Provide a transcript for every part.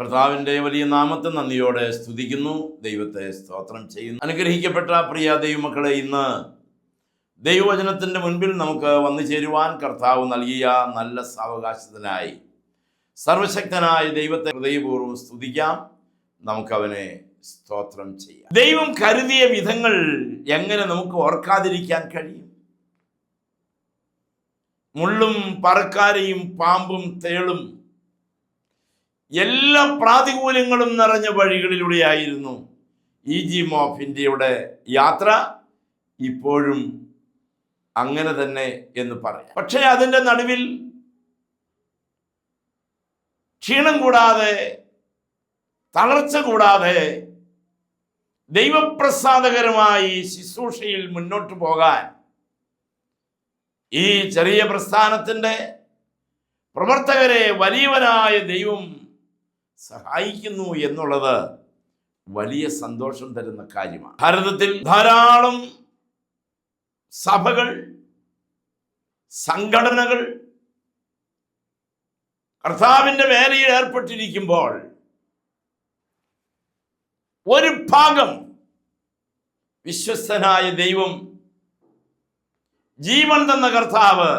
കർത്താവിന്റെ വലിയ നാമത്തെ നന്ദിയോടെ സ്തുതിക്കുന്നു. ദൈവത്തെ സ്തോത്രം ചെയ്യുന്നു. അനുഗ്രഹിക്കപ്പെട്ട പ്രിയ ദൈവമക്കളെ ഇന്ന് ദൈവവചനത്തിന്റെ മുൻപിൽ നമുക്ക് വന്നു ചേരുവാൻ കർത്താവ് നൽകിയ നല്ല സാവകാശത്തിനായി സർവശക്തനായ ദൈവത്തെ ഹൃദയപൂർവം സ്തുതിക്കാം. നമുക്കവനെ സ്തോത്രം ചെയ്യാം. ദൈവം കരുതിയ വിധങ്ങൾ എങ്ങനെ നമുക്ക് ഓർക്കാതിരിക്കാൻ കഴിയും? മുള്ളും പറക്കാരയും പാമ്പും തേളും എല്ലാ പ്രാതികൂല്യങ്ങളും നിറഞ്ഞ വഴികളിലൂടെയായിരുന്നു ഇ ജി മോഫ് ഇന്ത്യയുടെ യാത്ര ഇപ്പോഴും അങ്ങനെ തന്നെ എന്ന് പറയാം. പക്ഷേ അതിന്റെ നടുവിൽ ക്ഷീണം കൂടാതെ തളർച്ച കൂടാതെ ദൈവപ്രസാദകരമായി ശുശ്രൂഷയിൽ മുന്നോട്ട് പോകാൻ ഈ ചെറിയ പ്രസ്ഥാനത്തിന്റെ പ്രവർത്തകരെ വലിയവനായ ദൈവം സഹായിക്കുന്നു എന്നുള്ളത് വലിയ സന്തോഷം തരുന്ന കാര്യമാണ്. ഭാരതത്തിൽ ധാരാളം സഭകൾ സംഘടനകൾ കർത്താവിന്റെ വേലയിൽ ഏർപ്പെട്ടിരിക്കുമ്പോൾ ഒരു ഭാഗം വിശ്വസ്തനായ ദൈവം ജീവൻ തന്ന കർത്താവ്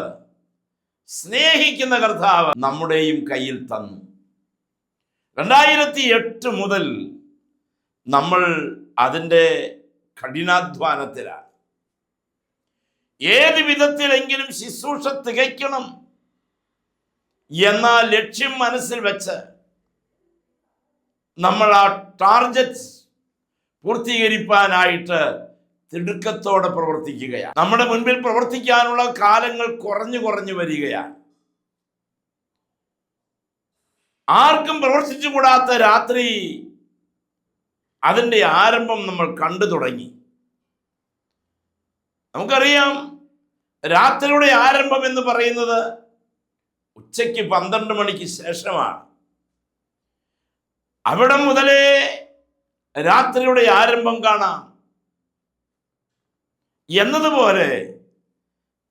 സ്നേഹിക്കുന്ന കർത്താവ് നമ്മുടെയും കയ്യിൽ തന്നു. രണ്ടായിരത്തി എട്ട് മുതൽ നമ്മൾ അതിന്റെ കഠിനാധ്വാനത്തിലാണ്. ഏത് വിധത്തിലെങ്കിലും ശുശ്രൂഷ തികയ്ക്കണം എന്ന ലക്ഷ്യം മനസ്സിൽ വെച്ച് നമ്മൾ ആ ടാർജറ്റ് പൂർത്തീകരിക്കാനായിട്ട് തിടുക്കത്തോടെ പ്രവർത്തിക്കുകയാണ്. നമ്മുടെ മുൻപിൽ പ്രവർത്തിക്കാനുള്ള കാലങ്ങൾ കുറഞ്ഞു കുറഞ്ഞു വരികയാണ്. ആർക്കും പ്രവർത്തിച്ചുകൂടാത്ത രാത്രി അതിന്റെ ആരംഭം നമ്മൾ കണ്ടു തുടങ്ങി. നമുക്കറിയാം രാത്രിയുടെ ആരംഭം എന്ന് പറയുന്നത് ഉച്ചയ്ക്ക് പന്ത്രണ്ട് മണിക്ക് ശേഷമാണ്. അവിടെ മുതലേ രാത്രിയുടെ ആരംഭം കാണാം. എന്നതുപോലെ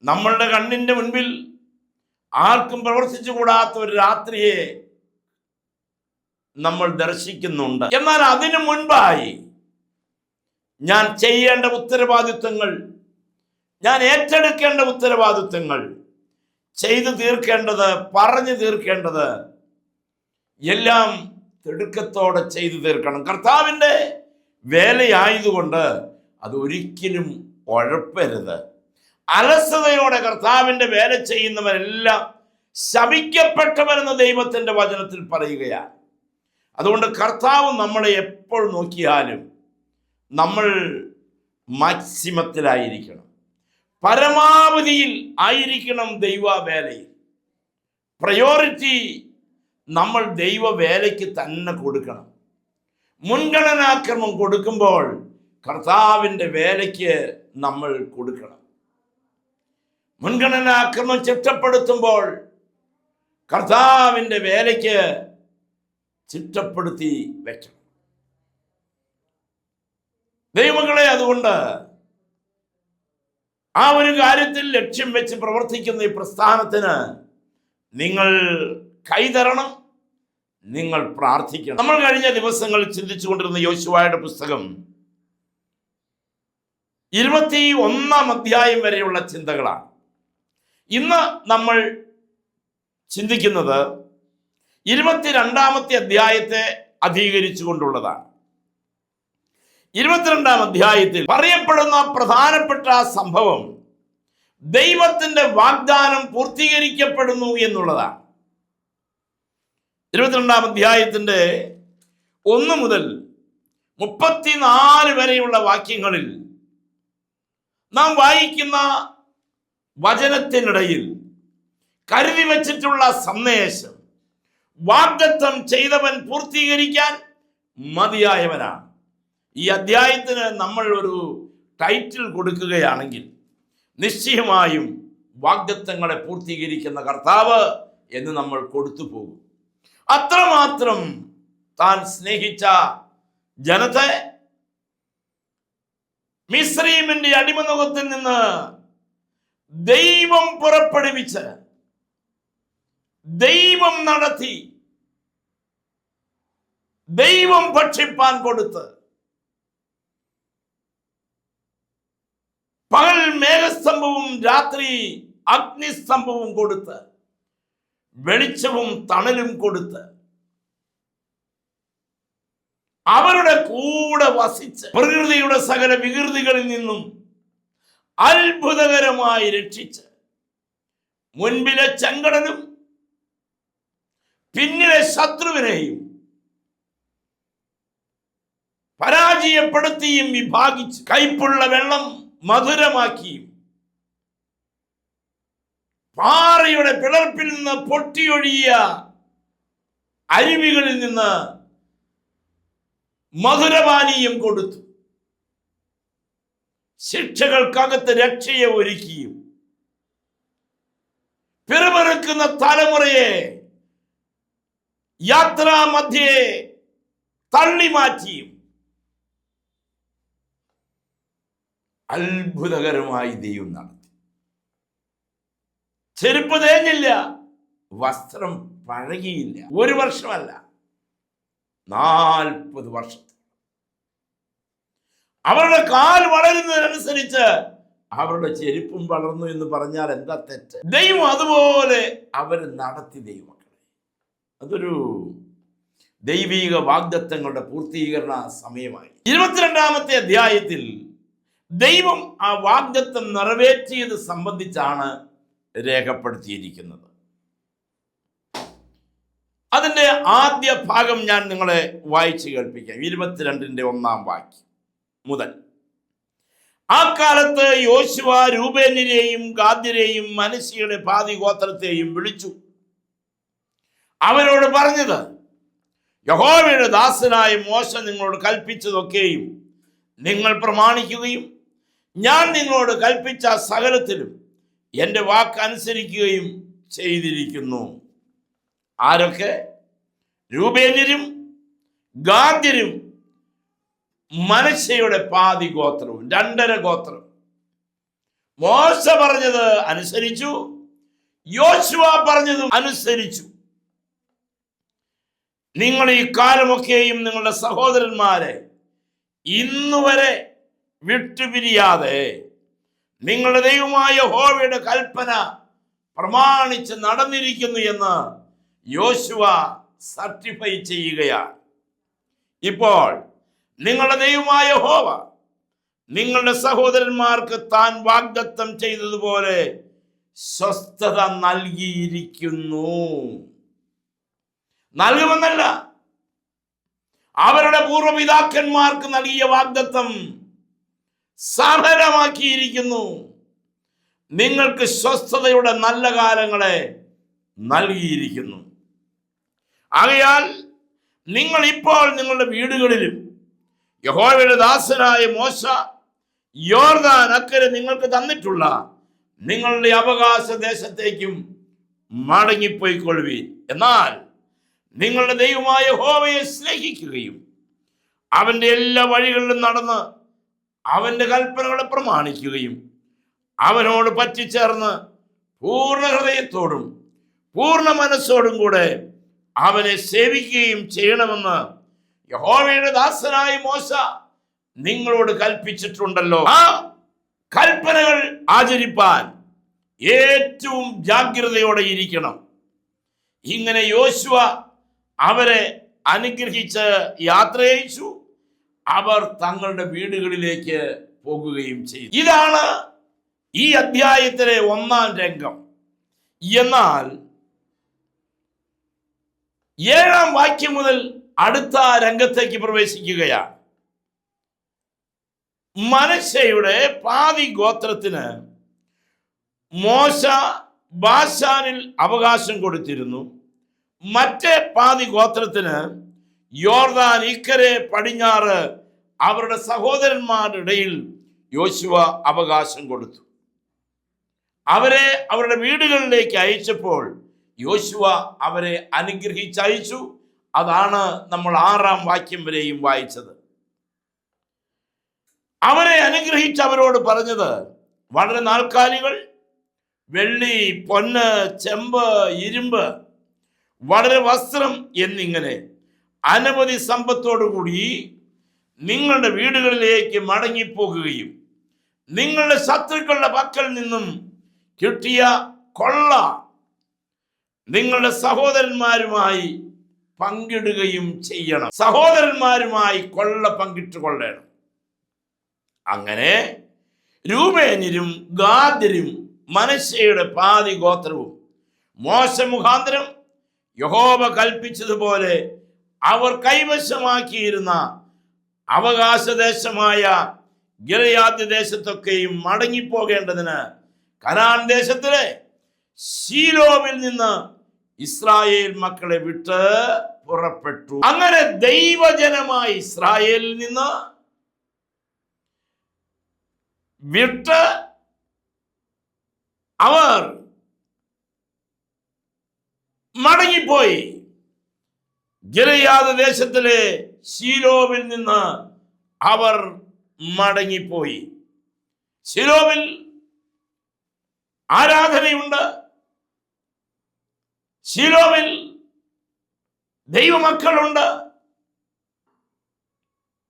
നമ്മളുടെ കണ്ണിന്റെ മുൻപിൽ ആർക്കും പ്രവർത്തിച്ചുകൂടാത്ത ഒരു രാത്രിയെ നമ്മൾ ദർശിക്കുന്നുണ്ട്. എന്നാൽ അതിനു മുൻപായി ഞാൻ ചെയ്യേണ്ട ഉത്തരവാദിത്വങ്ങൾ ഞാൻ ഏറ്റെടുക്കേണ്ട ഉത്തരവാദിത്വങ്ങൾ ചെയ്തു തീർക്കേണ്ടത് പറഞ്ഞു തീർക്കേണ്ടത് എല്ലാം തിടുക്കത്തോടെ ചെയ്തു തീർക്കണം. കർത്താവിന്റെ വേലയായതുകൊണ്ട് അത് ഒരിക്കലും ഉഴപ്പരുത്. അലസതയോടെ കർത്താവിന്റെ വേല ചെയ്യുന്നവരെല്ലാം ശപിക്കപ്പെട്ടവരെന്ന് ദൈവത്തിന്റെ വചനത്തിൽ പറയുകയാണ്. അതുകൊണ്ട് കർത്താവ് നമ്മളെ എപ്പോൾ നോക്കിയാലും നമ്മൾ മാക്സിമത്തിലായിരിക്കണം. പരമാവധിയിൽ ആയിരിക്കണം ദൈവവേലയിൽ. പ്രയോറിറ്റി നമ്മൾ ദൈവവേലയ്ക്ക് തന്നെ കൊടുക്കണം. മുൻഗണനാക്രമം കൊടുക്കുമ്പോൾ കർത്താവിന്റെ വേലയ്ക്ക് നമ്മൾ കൊടുക്കണം. മുൻഗണനാക്രമം ചിട്ടപ്പെടുത്തുമ്പോൾ കർത്താവിന്റെ വേലയ്ക്ക് ചിട്ടപ്പെടുത്തി വെക്കണം. ദൈവങ്ങളെ അതുകൊണ്ട് ആ ഒരു കാര്യത്തിൽ ലക്ഷ്യം വെച്ച് പ്രവർത്തിക്കുന്ന ഈ പ്രസ്ഥാനത്തിന് നിങ്ങൾ കൈതരണം നിങ്ങൾ പ്രാർത്ഥിക്കണം. നമ്മൾ കഴിഞ്ഞ ദിവസങ്ങൾ ചിന്തിച്ചുകൊണ്ടിരുന്ന യോശുവായുടെ പുസ്തകം ഇരുപത്തി ഒന്നാം അധ്യായം വരെയുള്ള ചിന്തകളാണ്. ഇന്ന് നമ്മൾ ചിന്തിക്കുന്നത് ഇരുപത്തിരണ്ടാമത്തെ അധ്യായത്തെ അധീകരിച്ചുകൊണ്ടുള്ളതാണ്. ഇരുപത്തിരണ്ടാം അധ്യായത്തിൽ പറയപ്പെടുന്ന പ്രധാനപ്പെട്ട സംഭവം ദൈവത്തിന്റെ വാഗ്ദാനം പൂർത്തീകരിക്കപ്പെടുന്നു എന്നുള്ളതാണ്. ഇരുപത്തിരണ്ടാം അധ്യായത്തിന്റെ ഒന്ന് മുതൽ മുപ്പത്തിനാല് വരെയുള്ള വാക്യങ്ങളിൽ നാം വായിക്കുന്ന വചനത്തിനിടയിൽ കരുതി വച്ചിട്ടുള്ള സന്ദേശം വാഗ്ദത്തം ചെയ്തവൻ പൂർത്തീകരിക്കാൻ മതിയായവനാണ്. ഈ അധ്യായത്തിന് നമ്മൾ ഒരു ടൈറ്റിൽ കൊടുക്കുകയാണെങ്കിൽ നിശ്ചയമായും വാഗ്ദത്തങ്ങളെ പൂർത്തീകരിക്കുന്ന കർത്താവ് എന്ന് നമ്മൾ കൊടുത്തു പോകും. അത്രമാത്രം താൻ സ്നേഹിച്ച ജനത്തെ മിശ്രീമിന്റെ അടിമനുഖത്തിൽ നിന്ന് ദൈവം പുറപ്പെടുവിച്ച് ദൈവം നടത്തി. ദൈവം ഭക്ഷിപ്പാൻ കൊടുത്ത്. പകൽ മേഘസ്തംഭവും രാത്രി അഗ്നിസ്തംഭവും കൊടുത്ത്. വെളിച്ചവും തണലും കൊടുത്ത്. അവരുടെ കൂടെ വസിച്ച് പ്രകൃതിയുടെ സകല വികൃതികളിൽ നിന്നും അത്ഭുതകരമായി രക്ഷിച്ച്. മുൻപിലെ ചെങ്കടലും പിന്നിലെ ശത്രുവിനെയും പരാജയപ്പെടുത്തിയും വിഭാഗിച്ച് കൈപ്പുള്ള വെള്ളം മധുരമാക്കിയും പാറയുടെ പിളർപ്പിൽ നിന്ന് പൊട്ടിയൊഴിയ അരുവികളിൽ നിന്ന് മധുരപാനീയം കൊടുത്തു. ശിക്ഷകൾക്കകത്ത് രക്ഷയെ ഒരുക്കിയും പിറമറുക്കുന്ന തലമുറയെ യാത്രാമധ്യേ തള്ളിമാറ്റിയും. അത്ഭുതകരമായി ദൈവം നടത്തി. ചെരുപ്പ് തേഞ്ഞില്ല വസ്ത്രം പഴകിയില്ല. ഒരു വർഷമല്ല നാൽപ്പത് വർഷം അവരുടെ കാൽ വളരുന്നതിനനുസരിച്ച് അവരുടെ ചെരുപ്പും വളർന്നു എന്ന് പറഞ്ഞാൽ എന്താ തെറ്റ്? ദൈവം അതുപോലെ അവർ നടത്തി ദൈവമക്കളെ അതൊരു ദൈവീക വാഗ്ദത്തങ്ങളുടെ പൂർത്തീകരണ സമയമായി. ഇരുപത്തിരണ്ടാമത്തെ അധ്യായത്തിൽ ദൈവം ആ വാഗ്ദത്തം നിറവേറ്റിയത് സംബന്ധിച്ചാണ് രേഖപ്പെടുത്തിയിരിക്കുന്നത്. അതിന്റെ ആദ്യ ഭാഗം ഞാൻ നിങ്ങളെ വായിച്ചു കേൾപ്പിക്കാം. ഇരുപത്തിരണ്ടിന്റെ ഒന്നാം വാക്യം മുതൽ. ആ കാലത്ത് യോശുവ രൂപേനെയും ഗാദ്യരെയും മനുഷ്യയുടെ പാതി ഗോത്രത്തെയും വിളിച്ചു. അവരോട് പറഞ്ഞത് യഹോവയുടെ ദാസനായ മോശ നിങ്ങളോട് കൽപ്പിച്ചതൊക്കെയും നിങ്ങൾ പ്രമാണിക്കുകയും ഞാൻ നിങ്ങളോട് കൽപ്പിച്ച സകലത്തിലും എന്റെ വാക്ക് അനുസരിക്കുകയും ചെയ്തിരിക്കുന്നു. ആരൊക്കെ? രൂപേന്യരും ഗാന്ധ്യരും മനശയുടെ പാതി ഗോത്രവും രണ്ടര ഗോത്രം. മോശ പറഞ്ഞത് അനുസരിച്ചു യോശുവ പറഞ്ഞതും അനുസരിച്ചു. നിങ്ങൾ ഈ കാലമൊക്കെയും നിങ്ങളുടെ സഹോദരന്മാരെ ഇന്നുവരെ വിട്ടുപിരിയാതെ നിങ്ങളുടെ ദൈവമായ ഹോവയുടെ കൽപ്പന പ്രമാണിച്ച് നടന്നിരിക്കുന്നു എന്ന് യോശുവ സർട്ടിഫൈ ചെയ്യുകയാണ്. ഇപ്പോൾ നിങ്ങളുടെ ദൈവമായ ഹോവ നിങ്ങളുടെ സഹോദരന്മാർക്ക് താൻ വാഗ്ദത്തം ചെയ്തതുപോലെ സ്വസ്ഥത നൽകിയിരിക്കുന്നു. നൽകുമെന്നല്ല. അവരുടെ പൂർവപിതാക്കന്മാർക്ക് നൽകിയ വാഗ്ദത്തം സഫലമാക്കിയിരിക്കുന്നു നിങ്ങൾക്ക് സ്വസ്ഥതയുടെ നല്ല കാലങ്ങളെ നൽകിയിരിക്കുന്നു. ആകയാൽ നിങ്ങൾ ഇപ്പോൾ നിങ്ങളുടെ വീടുകളിലും യഹോവയുടെ ദാസനായ മോശ യോർദാൻ അക്കരെ നിങ്ങൾക്ക് തന്നിട്ടുള്ള നിങ്ങളുടെ അവകാശ ദേശത്തേക്കും മടങ്ങിപ്പോയിക്കൊള്ളുവീൻ. എന്നാൽ നിങ്ങളുടെ ദൈവമായ ഹോവയെ സ്നേഹിക്കുകയും അവന്റെ എല്ലാ വഴികളിലും നടന്ന് അവന്റെ കൽപ്പനകളെ പ്രമാണിക്കുകയും അവനോട് പറ്റിച്ചേർന്ന് പൂർണ ഹൃദയത്തോടും പൂർണ മനസ്സോടും കൂടെ അവനെ സേവിക്കുകയും ചെയ്യണമെന്ന് യഹോവയുടെ ദാസനായ മോശ നിങ്ങളോട് കൽപ്പിച്ചിട്ടുണ്ടല്ലോ. ആ കൽപ്പനകൾ ആചരിപ്പാൻ ഏറ്റവും ജാഗ്രതയോടെ ഇരിക്കണം. ഇങ്ങനെ യോശുവ അവരെ അനുഗ്രഹിച്ച് യാത്രയച്ചു അവർ തങ്ങളുടെ വീടുകളിലേക്ക് പോകുകയും ചെയ്തു. ഇതാണ് ഈ അധ്യായത്തിലെ ഒന്നാം രംഗം. എന്നാൽ ഏഴാം വാക്യം മുതൽ അടുത്ത രംഗത്തേക്ക് പ്രവേശിക്കുകയാണ്. മനശയുടെ പാതി ഗോത്രത്തിന് മോശ ബാഷാനിൽ അവകാശം കൊടുത്തിരുന്നു. മറ്റേ പാതി ഗോത്രത്തിന് യോർദാൻ ഇക്കരെ പടിഞ്ഞാറ് അവരുടെ സഹോദരന്മാരുടെ ഇടയിൽ യോശുവ അവകാശം കൊടുത്തു. അവരെ അവരുടെ വീടുകളിലേക്ക് അയച്ചപ്പോൾ യോശുവ അവരെ അനുഗ്രഹിച്ചയച്ചു. അതാണ് നമ്മൾ ആറാം വാക്യം വരെയും വായിച്ചത്. അവരെ അനുഗ്രഹിച്ച് അവരോട് പറഞ്ഞത് വളരെ നാൽക്കാലികൾ വെള്ളി പൊന്ന് ചെമ്പ് ഇരുമ്പ് വളരെ വസ്ത്രം എന്നിങ്ങനെ അനവധി സമ്പത്തോടുകൂടി നിങ്ങളുടെ വീടുകളിലേക്ക് മടങ്ങിപ്പോകുകയും നിങ്ങളുടെ ശത്രുക്കളുടെ പക്കൽ നിന്നും കിട്ടിയ കൊള്ള നിങ്ങളുടെ സഹോദരന്മാരുമായി പങ്കിടുകയും ചെയ്യണം. സഹോദരന്മാരുമായി കൊള്ള പങ്കിട്ട് കൊള്ളണം അങ്ങനെ രൂപേനിരും ഗാദ്യരും മനശ്ശയുടെ പാതി ഗോത്രവും മോശമുഖാന്തരം യഹോവ കൽപ്പിച്ചതുപോലെ അവർ കൈവശമാക്കിയിരുന്ന അവകാശദേശമായ ഗിരയാദ്യ ദേശത്തൊക്കെയും മടങ്ങിപ്പോകേണ്ടതിന് കനാൻ ദേശത്തിലെ ശീലോവിൽ നിന്ന് ഇസ്രായേൽ മക്കളെ വിട്ട് പുറപ്പെട്ടു. അങ്ങനെ ദൈവജനമായി ഇസ്രായേലിൽ നിന്ന് വിട്ട് അവർ മടങ്ങിപ്പോയി. ഗിരയാദ ദേശത്തിലെ ശീലോവിൽ നിന്ന് അവർ മടങ്ങിപ്പോയി. ശിലോവിൽ ആരാധനയുണ്ട്? ശിലോവിൽ ദൈവമക്കളുണ്ട്.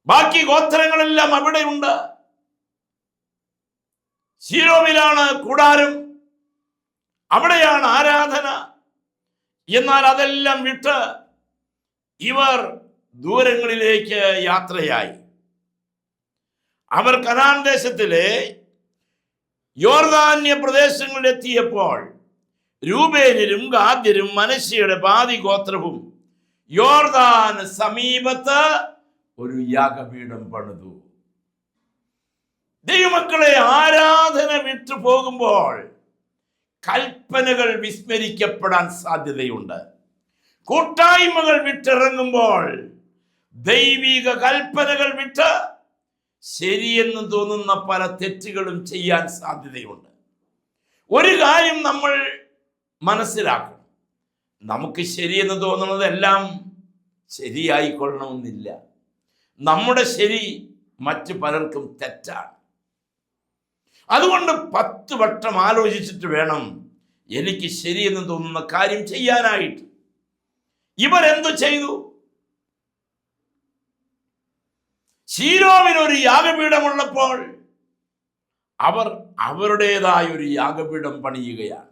ബാക്കി ഗോത്രങ്ങളെല്ലാം അവിടെയുണ്ട്. ശിലോവിലാണ് കൂടാരം. അവിടെയാണ് ആരാധന. എന്നാൽ അതെല്ലാം വിട്ട് ഇവർ ദൂരങ്ങളിലേക്ക് യാത്രയായി. അവർ കനാൻ ദേശത്തിലെ യോർദാന്യ പ്രദേശങ്ങളിലെത്തിയപ്പോൾ രൂപേനരും ഗാദ്യരും മനുഷ്യയുടെ പാതി ഗോത്രവും യോർദാൻ സമീപത്ത് ഒരു യാഗപീഠം പണിതു. ദൈവമക്കളെ ആരാധന വിട്ടു പോകുമ്പോൾ കൽപ്പനകൾ വിസ്മരിക്കപ്പെടാൻ സാധ്യതയുണ്ട്. കൂട്ടായ്മകൾ വിട്ടിറങ്ങുമ്പോൾ ദൈവിക കൽപ്പനകൾ വിട്ട് ശരിയെന്ന് തോന്നുന്ന പല തെറ്റുകളും ചെയ്യാൻ സാധ്യതയുണ്ട്. ഒരു കാര്യം നമ്മൾ മനസ്സിലാക്കണം. നമുക്ക് ശരിയെന്ന് തോന്നുന്നതെല്ലാം ശരിയായിക്കൊള്ളണമെന്നില്ല. നമ്മുടെ ശരി മറ്റു പലർക്കും തെറ്റാണ്. അതുകൊണ്ട് പത്ത് വട്ടം ആലോചിച്ചിട്ട് വേണം എനിക്ക് ശരിയെന്ന് തോന്നുന്ന കാര്യം ചെയ്യാനായിട്ട്. ഇവരെന്തു ചെയ്തു? ശീലോവിനൊരു യാഗപീഠമുള്ളപ്പോൾ അവർ അവരുടേതായ ഒരു യാഗപീഠം പണിയുകയാണ്.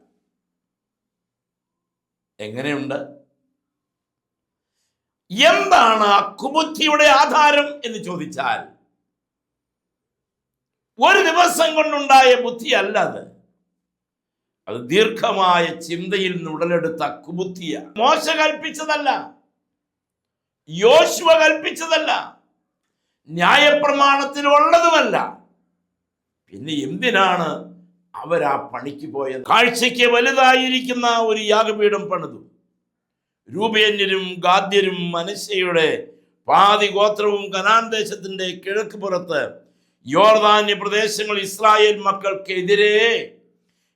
എങ്ങനെയുണ്ട്? എന്താണ് ആ കുബുദ്ധിയുടെ ആധാരം എന്ന് ചോദിച്ചാൽ ഒരു ദിവസം കൊണ്ടുണ്ടായ ബുദ്ധിയല്ല അത്. അത് ദീർഘമായ ചിന്തയിൽ നിന്ന് ഉടലെടുത്ത കുബുദ്ധിയ. മോശ കൽപ്പിച്ചതല്ല. യോശുവ കൽപ്പിച്ചതല്ല. ന്യായപ്രമാണത്തിൽ ഉള്ളതുമല്ല പിന്നെ എന്തിനാണ് അവരാ പണിക്ക് പോയത്? കാഴ്ചയ്ക്ക് വലുതായിരിക്കുന്ന ഒരു യാഗപീഠം പണിതു. രൂപേന്യരും ഗാദ്യരും മനുഷ്യയുടെ പാതി ഗോത്രവും കനാൻ ദേശത്തിന്റെ കിഴക്ക് പുറത്ത് യോർദാന്യ പ്രദേശങ്ങൾ ഇസ്രായേൽ മക്കൾക്കെതിരെ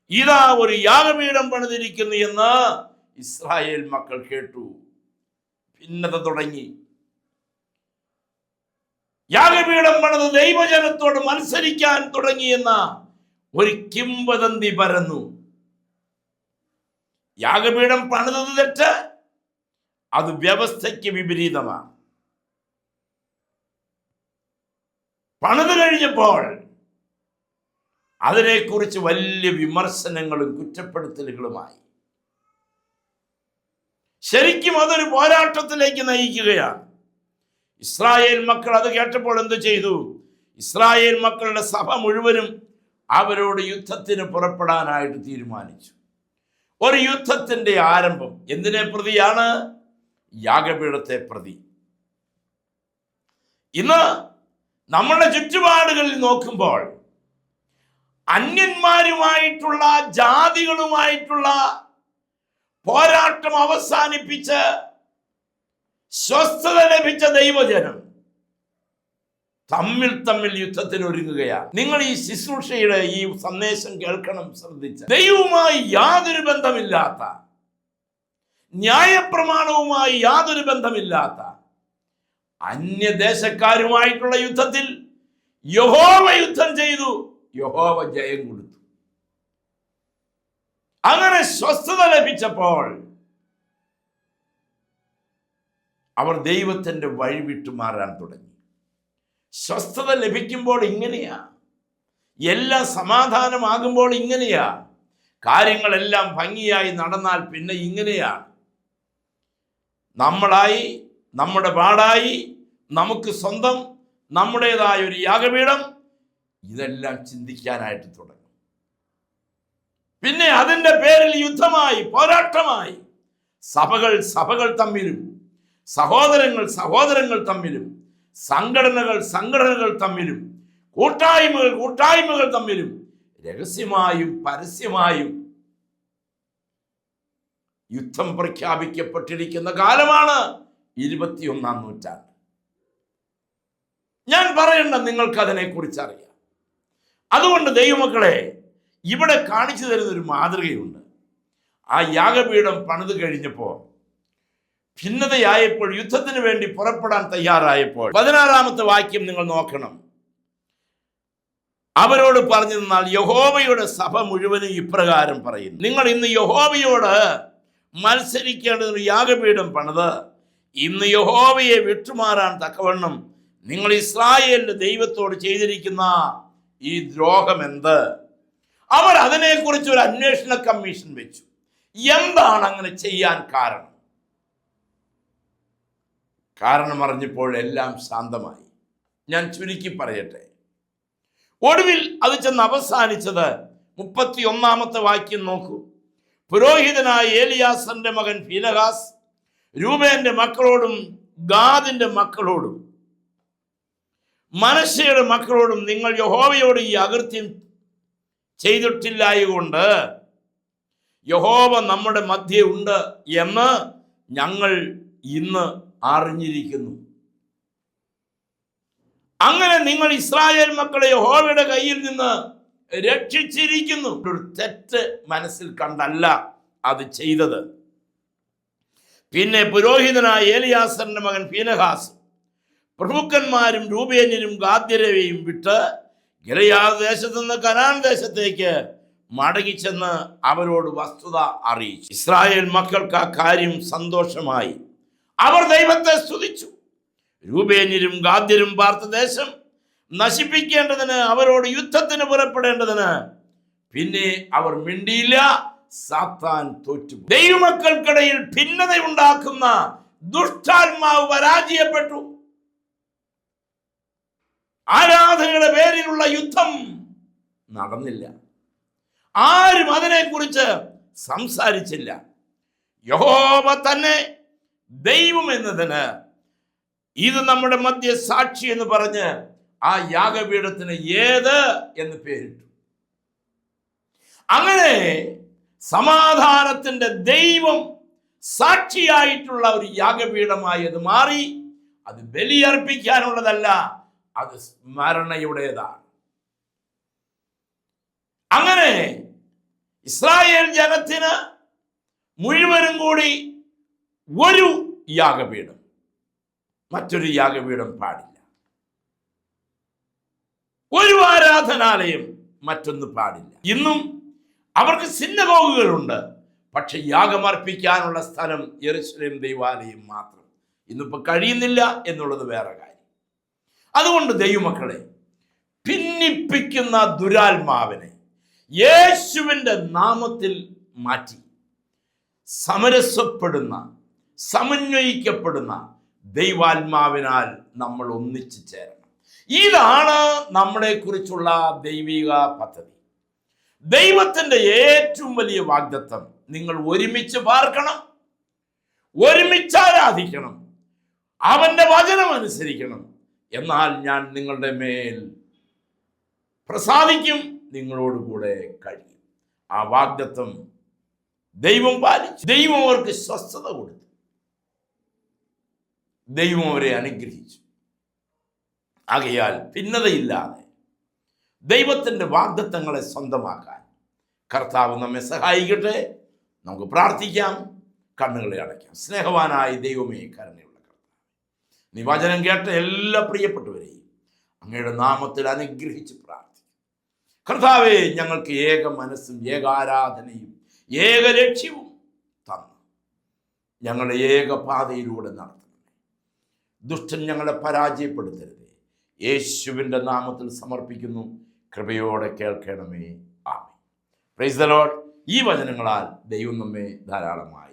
ഇതാ ഒരു യാഗപീഠം പണിതിരിക്കുന്നു എന്ന് ഇസ്രായേൽ മക്കൾ കേട്ടു. ഭിന്നത തുടങ്ങി. യാഗപീഠം പണിത് ദൈവജനത്തോട് മത്സരിക്കാൻ തുടങ്ങിയെന്ന ഒരു കിംവദന്തി പരന്നു. യാഗപീഠം പണിതത് തെറ്റ് അത് വ്യവസ്ഥയ്ക്ക് വിപരീതമാണ്. പണിത് കഴിഞ്ഞപ്പോൾ അതിനെക്കുറിച്ച് വലിയ വിമർശനങ്ങളും കുറ്റപ്പെടുത്തലുകളുമായി ശരിക്കും അതൊരു പോരാട്ടത്തിലേക്ക് നയിക്കുകയാണ്. ഇസ്രായേൽ മക്കൾ അത് കേട്ടപ്പോൾ എന്ത് ചെയ്തു? ഇസ്രായേൽ മക്കളുടെ സഭ മുഴുവനും അവരോട് യുദ്ധത്തിന് പുറപ്പെടാനായിട്ട് തീരുമാനിച്ചു. ഒരു യുദ്ധത്തിന്റെ ആരംഭം എന്തിനെ പ്രതിയാണ്? യാഗപീഠത്തെ പ്രതി. ഇന്ന് നമ്മുടെ ചുറ്റുപാടുകളിൽ നോക്കുമ്പോൾ അന്യന്മാരുമായിട്ടുള്ള ജാതികളുമായിട്ടുള്ള പോരാട്ടം അവസാനിപ്പിച്ച് സ്വസ്ഥത ലഭിച്ച ദൈവജനം തമ്മിൽ തമ്മിൽ യുദ്ധത്തിന് ഒരുങ്ങുകയാണ്. നിങ്ങൾ ഈ ശുശ്രൂഷയുടെ ഈ സന്ദേശം കേൾക്കണം ശ്രദ്ധിച്ച്. ദൈവവുമായി യാതൊരു ബന്ധമില്ലാത്ത ന്യായപ്രമാണവുമായി യാതൊരു ബന്ധമില്ലാത്ത അന്യദേശക്കാരുമായിട്ടുള്ള യുദ്ധത്തിൽ യഹോവ യുദ്ധം ചെയ്തു. യഹോവ ജയം കൊടുത്തു. അങ്ങനെ സ്വസ്ഥത ലഭിച്ചപ്പോൾ അവർ ദൈവത്തിന്റെ വഴി വിട്ടു മാറാൻ തുടങ്ങി. സ്വസ്ഥത ലഭിക്കുമ്പോൾ ഇങ്ങനെയാ. എല്ലാം സമാധാനമാകുമ്പോൾ ഇങ്ങനെയാ. കാര്യങ്ങളെല്ലാം ഭംഗിയായി നടന്നാൽ പിന്നെ ഇങ്ങനെയാണ് നമ്മളായി നമ്മുടെ പാടായി നമുക്ക് സ്വന്തം നമ്മുടേതായ ഒരു യാഗപീഠം ഇതെല്ലാം ചിന്തിക്കാനായിട്ട് തുടങ്ങും. പിന്നെ അതിന്റെ പേരിൽ യുദ്ധമായി പോരാട്ടമായി സഭകൾ സഭകൾ തമ്മിലും സഹോദരങ്ങൾ സഹോദരങ്ങൾ തമ്മിലും സംഘടനകൾ സംഘടനകൾ തമ്മിലും കൂട്ടായ്മകൾ കൂട്ടായ്മകൾ തമ്മിലും രഹസ്യമായും പരസ്യമായും യുദ്ധം പ്രഖ്യാപിക്കപ്പെട്ടിരിക്കുന്ന കാലമാണ് ഇരുപത്തിയൊന്നാം നൂറ്റാണ്ട്. ഞാൻ പറയണ്ട നിങ്ങൾക്ക് അതിനെക്കുറിച്ച് അറിയാം അതുകൊണ്ട് ദൈവമക്കളെ ഇവിടെ കാണിച്ചു തരുന്ന ഒരു മാതൃകയുണ്ട്. ആ യാഗപീഠം പണിത് കഴിഞ്ഞപ്പോൾ ഭിന്നതയായപ്പോൾ യുദ്ധത്തിന് വേണ്ടി പുറപ്പെടാൻ തയ്യാറായപ്പോൾ പതിനാറാമത്തെ വാക്യം നിങ്ങൾ നോക്കണം. അവരോട് പറഞ്ഞു നിന്നാൽ യഹോവയുടെ സഭ മുഴുവനും ഇപ്രകാരം പറയുന്നു. നിങ്ങൾ ഇന്ന് യഹോവയോട് മത്സരിക്കേണ്ടതിന് യാഗപീഠം പണിത്. ഇന്ന് യഹോവയെ വിട്ടുമാറാൻ തക്കവണ്ണം നിങ്ങൾ ഇസ്രായേലിന്റെ ദൈവത്തോട് ചെയ്തിരിക്കുന്ന ഈ ദ്രോഹം എന്ത്? അവർ അതിനെക്കുറിച്ച് ഒരു അന്വേഷണ കമ്മീഷൻ വെച്ചു. എന്താണ് അങ്ങനെ ചെയ്യാൻ കാരണം? കാരണം അറിഞ്ഞപ്പോൾ എല്ലാം ശാന്തമായി. ഞാൻ ചുരുക്കി പറയട്ടെ. ഒടുവിൽ അത് ചെന്ന് അവസാനിച്ചത് മുപ്പത്തി ഒന്നാമത്തെ വാക്യം നോക്കൂ. പുരോഹിതനായ ഏലിയാസന്റെ മകൻ ഫീനഹാസ് രൂപേന്റെ മക്കളോടും ഗാദിന്റെ മക്കളോടും മനസ്സയുടെ മക്കളോടും നിങ്ങൾ യഹോവയോട് ഈ അകൃത്യം ചെയ്തിട്ടില്ലായകൊണ്ട് യഹോവ നമ്മുടെ മധ്യേ ഉണ്ട് എന്ന് ഞങ്ങൾ ഇന്ന് അറിഞ്ഞിരിക്കുന്നു. അങ്ങനെ നിങ്ങൾ ഇസ്രായേൽ മക്കളെ യഹോവയുടെ കയ്യിൽ നിന്ന് രക്ഷിച്ചിരിക്കുന്നു. ഒരു തെറ്റ് മനസ്സിൽ കണ്ടല്ല അത് ചെയ്തത്. പിന്നെ പുരോഹിതനായ ഏലിയാസറിന്റെ മകൻ പീനഹാസ് പ്രഭുക്കന്മാരും രൂപേന്യരും ഗാദ്യരവയും വിട്ട് ഗിലയാദ് ദേശത്ത് നിന്ന് കനാൻ ദേശത്തേക്ക് മടങ്ങിച്ചെന്ന് അവരോട് വസ്തുത അറിയിച്ചു. ഇസ്രായേൽ മക്കൾക്ക് ആ കാര്യം സന്തോഷമായി. അവർ ദൈവത്തെ സ്തുതിച്ചു. രൂപേന്യരും ഗാദ്യരും പാർത്ത ദേശം നശിപ്പിക്കേണ്ടതിന് അവരോട് യുദ്ധത്തിന് പുറപ്പെടേണ്ടതിന് പിന്നെ അവർ മിണ്ടിയില്ല. സാത്താൻ തോറ്റു ദൈവമക്കൾക്കിടയിൽ ഭിന്നത ഉണ്ടാക്കുന്ന ദുഷ്ടാത്മാവ് പരാജയപ്പെട്ടു. ആരാധനയുടെ പേരിലുള്ള യുദ്ധം നടന്നില്ല. ആരും അതിനെക്കുറിച്ച് സംസാരിച്ചില്ല. യഹോവ തന്നെ ദൈവം എന്നതിന് ഇത് നമ്മുടെ മധ്യ സാക്ഷി എന്ന് പറഞ്ഞ് ആ യാഗപീഠത്തിന് ഏത് എന്ന് പേരിട്ടു. അങ്ങനെ സമാധാനത്തിന്റെ ദൈവം സാക്ഷിയായിട്ടുള്ള ഒരു യാഗപീഠമായി അത് മാറി അത് ബലിയർപ്പിക്കാനുള്ളതല്ല അത് സ്മരണയുടേതാണ്. അങ്ങനെ ഇസ്രായേൽ ജനത്തിന് മുഴുവനും കൂടി ഒരു യാഗപീഠം മറ്റൊരു യാഗപീഠം പാടില്ല. ഒരു ആരാധനാലയം മറ്റൊന്ന് പാടില്ല. ഇന്നും അവർക്ക് സിന്നഗോഗുകളുണ്ട്. പക്ഷെ യാഗമർപ്പിക്കാനുള്ള സ്ഥലം യെരുസലേം ദൈവാലയം മാത്രം. ഇന്നിപ്പോൾ കഴിയുന്നില്ല എന്നുള്ളത് വേറെ കാര്യം. അതുകൊണ്ട് ദൈവമക്കളെ ഭിന്നിപ്പിക്കുന്ന ദുരാത്മാവിനെ യേശുവിന്റെ നാമത്തിൽ മാറ്റി. സമരസപ്പെടുന്ന സമന്വയിക്കപ്പെടുന്ന ദൈവാത്മാവിനാൽ നമ്മൾ ഒന്നിച്ചു ചേരണം. ഇതാണ് നമ്മളെക്കുറിച്ചുള്ള ദൈവിക പദ്ധതി. ദൈവത്തിന്റെ ഏറ്റവും വലിയ വാഗ്ദത്തം നിങ്ങൾ ഒരുമിച്ച് പാർക്കണം ഒരുമിച്ച് ആരാധിക്കണം അവന്റെ വചനം അനുസരിക്കണം. എന്നാൽ ഞാൻ നിങ്ങളുടെ മേൽ പ്രസാദിക്കും നിങ്ങളോട് കൂടെ കഴിയും. ആ വാഗ്ദത്തം ദൈവം പാലിച്ചു. ദൈവം അവർക്ക് സ്വസ്ഥത കൊടുത്തു. ദൈവം അവരെ അനുഗ്രഹിച്ചു. ആകയാൽ ഭിന്നതയില്ലാതെ ദൈവത്തിന്റെ വാഗ്ദത്തങ്ങളെ സ്വന്തമാക്കാൻ. കർത്താവ് നമ്മെ സഹായിക്കട്ടെ. നമുക്ക് പ്രാർത്ഥിക്കാം. കണ്ണുകളെ അടയ്ക്കാം. സ്നേഹവാനായ ദൈവമേ കരുണയുള്ള കർത്താവ്. നീ വചനം കേട്ട എല്ലാ പ്രിയപ്പെട്ടവരെയും അങ്ങയുടെ നാമത്തിൽ അനുഗ്രഹിച്ച് പ്രാർത്ഥിക്കും. കർത്താവെ ഞങ്ങൾക്ക് ഏക മനസ്സും ഏക ആരാധനയും ഏക ലക്ഷ്യവും തന്നു. ഞങ്ങളുടെ ഏക പാതയിലൂടെ നടത്തണമേ. ദുഷ്ടൻ ഞങ്ങളെ പരാജയപ്പെടുത്തരുത്. യേശുവിന്റെ നാമത്തിൽ സമർപ്പിക്കുന്നു. കൃപയോടെ കേൾക്കണമേ. ആമി പ്രൈസ് ദ ലോഡ് ഈ വചനങ്ങളാൽ ദൈവം നമ്മെ ധാരാളമായി